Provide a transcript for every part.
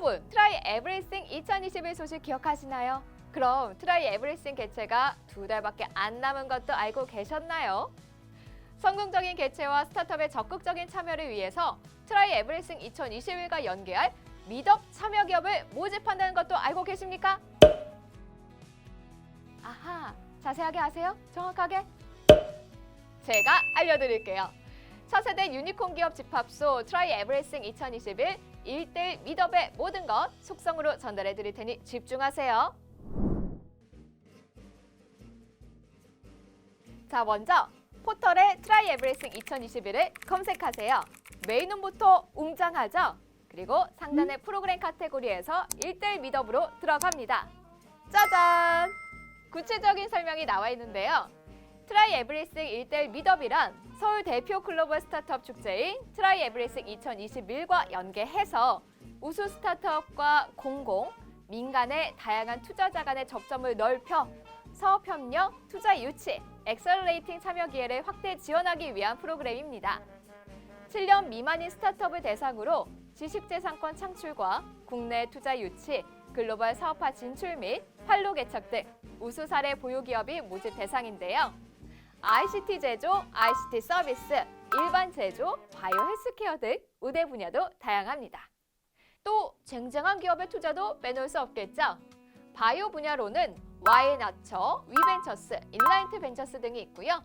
여러분, 트라이 에브리싱 2021 소식 기억하시나요? 그럼 트라이 에브리싱 개최가 두 달밖에 안 남은 것도 알고 계셨나요? 성공적인 개최와 스타트업의 적극적인 참여를 위해서 트라이 에브리싱 2021과 연계할 미덕 참여 기업을 모집한다는 것도 알고 계십니까? 아하, 자세하게 아세요? 정확하게? 제가 알려드릴게요. 차세대 유니콘 기업 집합소 트라이 에브리싱 2021 1대1 미덕의 모든 것 속성으로 전달해 드릴 테니 집중하세요. 자, 먼저 포털에 트라이 에브리싱 2021을 검색하세요. 메인 홈부터 웅장하죠? 그리고 상단의 프로그램 카테고리에서 1대1 미덕으로 들어갑니다. 짜잔! 구체적인 설명이 나와 있는데요. 트라이 에브리싱 1대1 미덕이란 서울 대표 글로벌 스타트업 축제인 트라이 에브리싱 2021과 연계해서 우수 스타트업과 공공, 민간의 다양한 투자자 간의 접점을 넓혀 사업 협력, 투자 유치, 엑셀레이팅 참여 기회를 확대 지원하기 위한 프로그램입니다. 7년 미만인 스타트업을 대상으로 지식재산권 창출과 국내 투자 유치, 글로벌 사업화 진출 및 활로 개척 등 우수 사례 보유 기업이 모집 대상인데요. ICT 제조, ICT 서비스, 일반 제조, 바이오 헬스케어 등 우대 분야도 다양합니다. 또 쟁쟁한 기업의 투자도 빼놓을 수 없겠죠. 바이오 분야로는 와이나처, 위벤처스, 인라인트 벤처스 등이 있고요.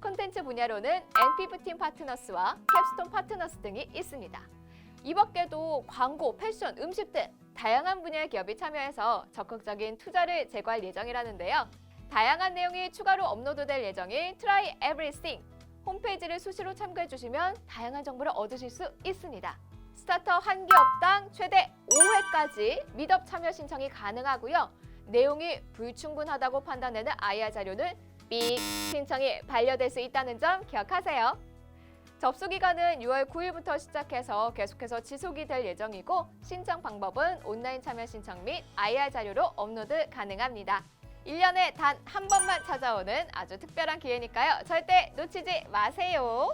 콘텐츠 분야로는 NP15 파트너스와 캡스톤 파트너스 등이 있습니다. 이 밖에도 광고, 패션, 음식 등 다양한 분야의 기업이 참여해서 적극적인 투자를 제고할 예정이라는데요. 다양한 내용이 추가로 업로드될 예정인 Try Everything 홈페이지를 수시로 참고해 주시면 다양한 정보를 얻으실 수 있습니다. 스타트업 한 기업당 최대 5회까지 미덥 참여 신청이 가능하고요. 내용이 불충분하다고 판단되는 IR 자료는 삑 신청이 반려될 수 있다는 점 기억하세요. 접수 기간은 6월 9일부터 시작해서 계속해서 지속이 될 예정이고 신청 방법은 온라인 참여 신청 및 IR 자료로 업로드 가능합니다. 1년에 단 한 번만 찾아오는 아주 특별한 기회니까요. 절대 놓치지 마세요.